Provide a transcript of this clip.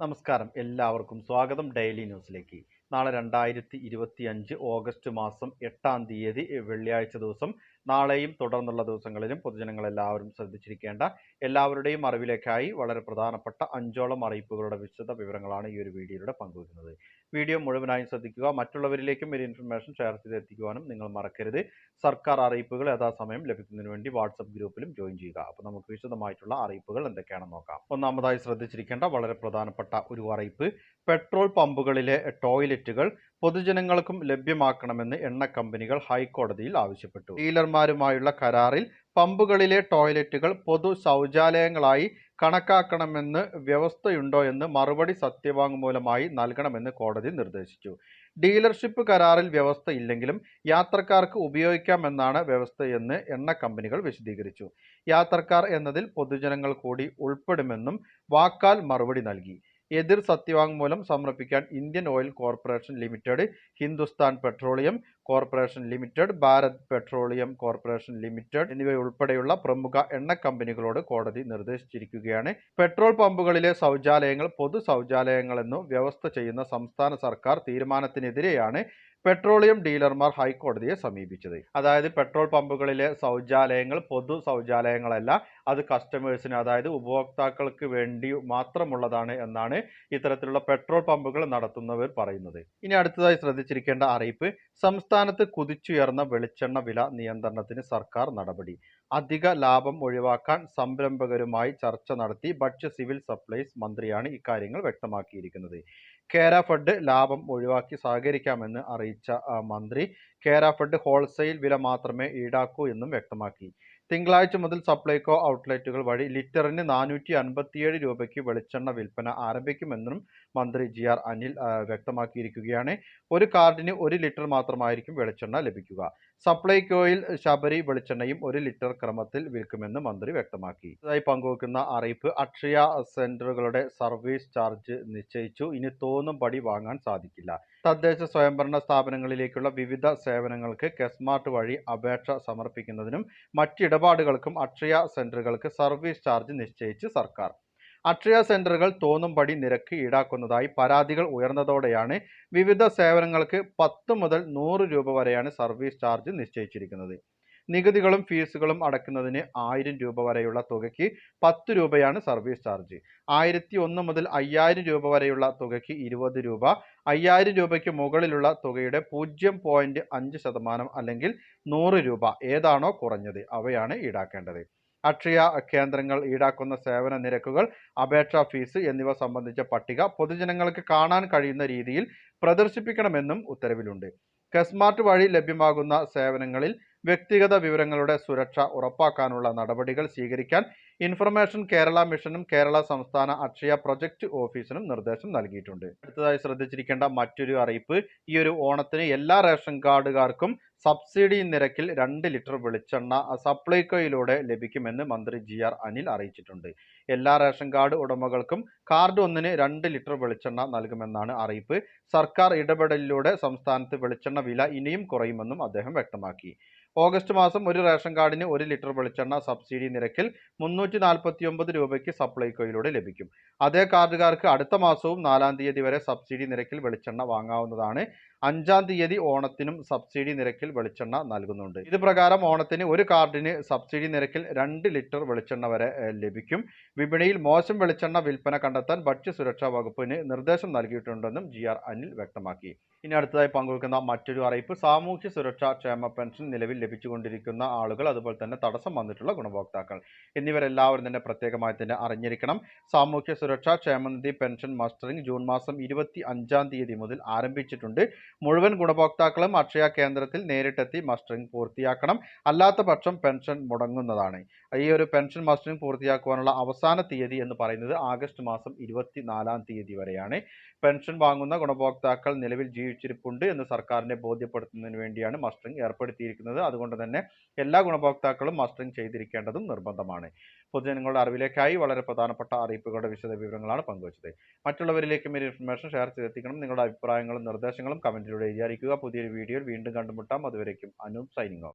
നമസ്കാരം. എല്ലാവർക്കും സ്വാഗതം ഡെയിലി ന്യൂസിലേക്ക്. നാളെ രണ്ടായിരത്തി ഇരുപത്തി അഞ്ച് ഓഗസ്റ്റ് മാസം എട്ടാം തീയതി വെള്ളിയാഴ്ച ദിവസം. നാളെയും തുടർന്നുള്ള ദിവസങ്ങളിലും പൊതുജനങ്ങൾ എല്ലാവരും ശ്രദ്ധിച്ചിരിക്കേണ്ട എല്ലാവരുടെയും അറിവിലേക്കായി വളരെ പ്രധാനപ്പെട്ട അഞ്ചോളം അറിയിപ്പുകളുടെ വിശദ വിവരങ്ങളാണ് ഈ ഒരു വീഡിയോയിലൂടെ പങ്കുവയ്ക്കുന്നത്. വീഡിയോ മുഴുവനായും ശ്രദ്ധിക്കുക. മറ്റുള്ളവരിലേക്കും ഒരു ഇൻഫർമേഷൻ ഷെയർ ചെയ്തെത്തിക്കുവാനും നിങ്ങൾ മറക്കരുത്. സർക്കാർ അറിയിപ്പുകൾ യഥാസമയം ലഭിക്കുന്നതിന് വേണ്ടി വാട്സപ്പ് ഗ്രൂപ്പിലും ജോയിൻ ചെയ്യുക. അപ്പോൾ നമുക്ക് വിശദമായിട്ടുള്ള അറിയിപ്പുകൾ എന്തൊക്കെയാണെന്ന് നോക്കാം. ഒന്നാമതായി ശ്രദ്ധിച്ചിരിക്കേണ്ട വളരെ പ്രധാനപ്പെട്ട ഒരു അറിയിപ്പ്. പെട്രോൾ പമ്പുകളിലെ ടോയ്ലറ്റുകൾ പൊതുജനങ്ങൾക്കും ലഭ്യമാക്കണമെന്ന് എണ്ണ കമ്പനികൾ ഹൈക്കോടതിയിൽ ആവശ്യപ്പെട്ടു. ഡീലർമാരുമായുള്ള കരാറിൽ പമ്പുകളിലെ ടോയ്ലറ്റുകൾ പൊതു ശൗചാലയങ്ങളായി കണക്കാക്കണമെന്ന് വ്യവസ്ഥയുണ്ടോ എന്ന് മറുപടി സത്യവാങ്മൂലമായി നൽകണമെന്ന് കോടതി നിർദ്ദേശിച്ചു. ഡീലർഷിപ്പ് കരാറിൽ വ്യവസ്ഥ ഇല്ലെങ്കിലും യാത്രക്കാർക്ക് ഉപയോഗിക്കാമെന്നാണ് വ്യവസ്ഥയെന്ന് എണ്ണ കമ്പനികൾ വിശദീകരിച്ചു. യാത്രക്കാർ എന്നതിൽ പൊതുജനങ്ങൾ കൂടി ഉൾപ്പെടുമെന്നും വാക്കാൽ മറുപടി നൽകി. എതിർ സത്യവാങ്മൂലം സമർപ്പിക്കാൻ Indian Oil Corporation Limited Hindustan Petroleum Corporation Limited Bharat Petroleum Corporation Limited എന്നിവയുൾപ്പെടെയുള്ള പ്രമുഖ എണ്ണ കമ്പനികളോട് കോടതി നിർദ്ദേശിച്ചിരിക്കുകയാണ്. പെട്രോൾ പമ്പുകളിലെ ശൗചാലയങ്ങൾ പൊതു ശൗചാലയങ്ങളെന്നു വ്യവസ്ഥ ചെയ്യുന്ന സംസ്ഥാന സർക്കാർ തീരുമാനത്തിനെതിരെയാണ് പെട്രോളിയം ഡീലർമാർ ഹൈക്കോടതിയെ സമീപിച്ചത്. അതായത് പെട്രോൾ പമ്പുകളിലെ ശൗചാലയങ്ങൾ പൊതു ശൗചാലയങ്ങളല്ല അത് കസ്റ്റമേഴ്സിന് അതായത് ഉപഭോക്താക്കൾക്ക് വേണ്ടി മാത്രമുള്ളതാണ് എന്നാണ് ഇത്തരത്തിലുള്ള പെട്രോൾ പമ്പുകൾ നടത്തുന്നവർ പറയുന്നത്. ഇനി അടുത്തതായി ശ്രദ്ധിച്ചിരിക്കേണ്ട അറിയിപ്പ് സംസ്ഥാനത്ത് കുതിച്ചുയർന്ന വെളിച്ചെണ്ണ വില നിയന്ത്രണത്തിന് സർക്കാർ നടപടി. അധിക ലാഭം ഒഴിവാക്കാൻ സംരംഭകരുമായി ചർച്ച നടത്തി ഭക്ഷ്യ സിവിൽ സപ്ലൈസ് മന്ത്രിയാണ് ഇക്കാര്യങ്ങൾ വ്യക്തമാക്കിയിരിക്കുന്നത്. കേര ഫഡ് ലാഭം ഒഴിവാക്കി സഹകരിക്കാമെന്ന് അറിയിച്ച മന്ത്രി കേര ഫഡ് ഹോൾസെയിൽ വില മാത്രമേ ഈടാക്കൂ എന്നും വ്യക്തമാക്കി. തിങ്കളാഴ്ച മുതൽ സപ്ലൈകോ ഔട്ട്ലെറ്റുകൾ വഴി ലിറ്ററിന് നാനൂറ്റി അൻപത്തിയേഴ് രൂപയ്ക്ക് വെളിച്ചെണ്ണ വിൽപ്പന ആരംഭിക്കുമെന്നും മന്ത്രി ജി ആർ അനിൽ വ്യക്തമാക്കിയിരിക്കുകയാണ്. ഒരു കാർഡിന് ഒരു ലിറ്റർ മാത്രമായിരിക്കും വെളിച്ചെണ്ണ ലഭിക്കുക. സപ്ലൈകോയിൽ ശബരി വെളിച്ചെണ്ണയും ഒരു ലിറ്റർ ക്രമത്തിൽ വിൽക്കുമെന്ന് മന്ത്രി വ്യക്തമാക്കി. ഇതായി പങ്കുവെക്കുന്ന അറിയിപ്പ് അക്ഷയ സെന്ററുകളുടെ സർവീസ് ചാർജ് നിശ്ചയിച്ചു. ഇനി തോന്നും പടി വാങ്ങാൻ സാധിക്കില്ല. തദ്ദേശ സ്വയംഭരണ സ്ഥാപനങ്ങളിലേക്കുള്ള വിവിധ സേവനങ്ങൾക്ക് കെസ്മാർട്ട് വഴി അപേക്ഷ സമർപ്പിക്കുന്നതിനും മറ്റിടപാടുകൾക്കും അക്ഷയ സെന്ററുകൾക്ക് സർവീസ് ചാർജ് നിശ്ചയിച്ച് സർക്കാർ അക്ഷയ സെന്ററുകൾ തോന്നുംപടി നിരക്ക് ഈടാക്കുന്നതായി പരാതികൾ ഉയർന്നതോടെയാണ് വിവിധ സേവനങ്ങൾക്ക് പത്ത് മുതൽ നൂറ് രൂപ വരെയാണ് സർവീസ് ചാർജ് നിശ്ചയിച്ചിരിക്കുന്നത്. നികുതികളും ഫീസുകളും അടക്കുന്നതിന് ആയിരം രൂപ വരെയുള്ള തുകയ്ക്ക് പത്ത് രൂപയാണ് സർവീസ് ചാർജ്. ആയിരത്തി ഒന്ന് മുതൽ അയ്യായിരം രൂപ വരെയുള്ള തുകയ്ക്ക് ഇരുപത് രൂപ. അയ്യായിരം രൂപയ്ക്ക് മുകളിലുള്ള തുകയുടെ പൂജ്യം പോയിന്റ് അഞ്ച് ശതമാനം അല്ലെങ്കിൽ നൂറ് രൂപ. ഏതാണോ കുറഞ്ഞത്. അവയാണ് ഈടാക്കേണ്ടത്. അക്ഷയ കേന്ദ്രങ്ങൾ ഈടാക്കുന്ന സേവന നിരക്കുകൾ അപേക്ഷാ ഫീസ് എന്നിവ സംബന്ധിച്ച പട്ടിക പൊതുജനങ്ങൾക്ക് കാണാൻ കഴിയുന്ന രീതിയിൽ പ്രദർശിപ്പിക്കണമെന്നും ഉത്തരവിലുണ്ട്. കെസ്മാർട്ട് വഴി ലഭ്യമാകുന്ന സേവനങ്ങളിൽ വ്യക്തിഗത വിവരങ്ങളുടെ സുരക്ഷ ഉറപ്പാക്കാനുള്ള നടപടികൾ സ്വീകരിക്കാൻ ഇൻഫർമേഷൻ കേരള മിഷനും കേരള സംസ്ഥാന അക്ഷയ പ്രൊജക്ട് ഓഫീസിനും നിർദ്ദേശം നൽകിയിട്ടുണ്ട്. അടുത്തതായി ശ്രദ്ധിച്ചിരിക്കേണ്ട മറ്റൊരു അറിയിപ്പ് ഈ ഒരു ഓണത്തിന് എല്ലാ റേഷൻ കാർഡുകാർക്കും സബ്സിഡി നിരക്കിൽ രണ്ട് ലിറ്റർ വെളിച്ചെണ്ണ സപ്ലൈകോയിലൂടെ ലഭിക്കുമെന്ന് മന്ത്രി ജി ആർ അനിൽ അറിയിച്ചിട്ടുണ്ട്. എല്ലാ റേഷൻ കാർഡ് ഉടമകൾക്കും കാർഡ് ഒന്നിന് രണ്ട് ലിറ്റർ വെളിച്ചെണ്ണ നൽകുമെന്നാണ് അറിയിപ്പ്. സർക്കാർ ഇടപെടലിലൂടെ സംസ്ഥാനത്ത് വെളിച്ചെണ്ണ വില ഇനിയും കുറയുമെന്നും അദ്ദേഹം വ്യക്തമാക്കി. ഓഗസ്റ്റ് മാസം ഒരു റേഷൻ കാർഡിന് ഒരു ലിറ്റർ വെളിച്ചെണ്ണ സബ്സിഡി നിരക്കിൽ മുന്നൂറ്റി നാൽപ്പത്തി ഒമ്പത് രൂപയ്ക്ക് സപ്ലൈകോയിലൂടെ ലഭിക്കും. അതേ കാർഡുകാർക്ക് അടുത്ത മാസവും നാലാം തീയതി വരെ സബ്സിഡി നിരക്കിൽ വെളിച്ചെണ്ണ വാങ്ങാവുന്നതാണ്. അഞ്ചാം തീയതി ഓണത്തിനും സബ്സിഡി നിരക്കിൽ വെളിച്ചെണ്ണ നൽകുന്നുണ്ട്. ഇത് പ്രകാരം ഓണത്തിന് ഒരു കാർഡിന് സബ്സിഡി നിരക്കിൽ രണ്ട് ലിറ്റർ വെളിച്ചെണ്ണ വരെ ലഭിക്കും. വിപണിയിൽ മോശം വെളിച്ചെണ്ണ വിൽപ്പന കണ്ടെത്താൻ ഭക്ഷ്യസുരക്ഷാ വകുപ്പിന് നിർദ്ദേശം നൽകിയിട്ടുണ്ടെന്നും ജി അനിൽ വ്യക്തമാക്കി. ഇനി അടുത്തതായി പങ്കുവെക്കുന്ന മറ്റൊരു അറിയിപ്പ് സാമൂഹ്യ സുരക്ഷാ ക്ഷേമ പെൻഷൻ നിലവിൽ ലഭിച്ചുകൊണ്ടിരിക്കുന്ന ആളുകൾ അതുപോലെ തന്നെ തടസ്സം വന്നിട്ടുള്ള ഗുണഭോക്താക്കൾ. എന്നിവരെല്ലാവരും തന്നെ പ്രത്യേകമായി തന്നെ അറിഞ്ഞിരിക്കണം. സാമൂഹ്യ സുരക്ഷാ ക്ഷേമനിധി പെൻഷൻ മസ്റ്ററിംഗ് ജൂൺ മാസം ഇരുപത്തി അഞ്ചാം തീയതി മുതൽ ആരംഭിച്ചിട്ടുണ്ട്. മുഴുവൻ ഗുണഭോക്താക്കളും അക്ഷയ കേന്ദ്രത്തിൽ നേരിട്ടെത്തി മസ്റ്ററിംഗ് പൂർത്തിയാക്കണം. അല്ലാത്ത പക്ഷം പെൻഷൻ മുടങ്ങുന്നതാണ്. ഈ ഒരു പെൻഷൻ മസ്റ്ററിംഗ് പൂർത്തിയാക്കുവാനുള്ള അവസാന തീയതി എന്ന് പറയുന്നത് ആഗസ്റ്റ് മാസം ഇരുപത്തിനാലാം തീയതി വരെയാണ്. പെൻഷൻ വാങ്ങുന്ന ഗുണഭോക്താക്കൾ നിലവിൽ ജീവിച്ചിരിപ്പുണ്ട് എന്ന് സർക്കാരിനെ ബോധ്യപ്പെടുത്തുന്നതിന് വേണ്ടിയാണ് മസ്റ്ററിംഗ് ഏർപ്പെടുത്തിയിരിക്കുന്നത്. അതുകൊണ്ട് തന്നെ എല്ലാ ഗുണഭോക്താക്കളും മസ്റ്ററിംഗ് ചെയ്തിരിക്കേണ്ടതും നിർബന്ധമാണ്. പൊതുജനങ്ങളുടെ അറിവിലേക്കായി വളരെ പ്രധാനപ്പെട്ട അറിയിപ്പുകളുടെ വിശദ വിവരങ്ങളാണ് പങ്കുവച്ചത്. മറ്റുള്ളവരിലേക്കും ഈ ഇൻഫർമേഷൻ ഷെയർ ചെയ്തെത്തിക്കണം. നിങ്ങളുടെ അഭിപ്രായങ്ങളും നിർദ്ദേശങ്ങളും കമന്റിലൂടെ എഴുതി അറിയിക്കുക. പുതിയൊരു വീഡിയോയിൽ വീണ്ടും കണ്ടുമുട്ടാം. അതുവരേക്കും അനൂപ് സൈനിങ്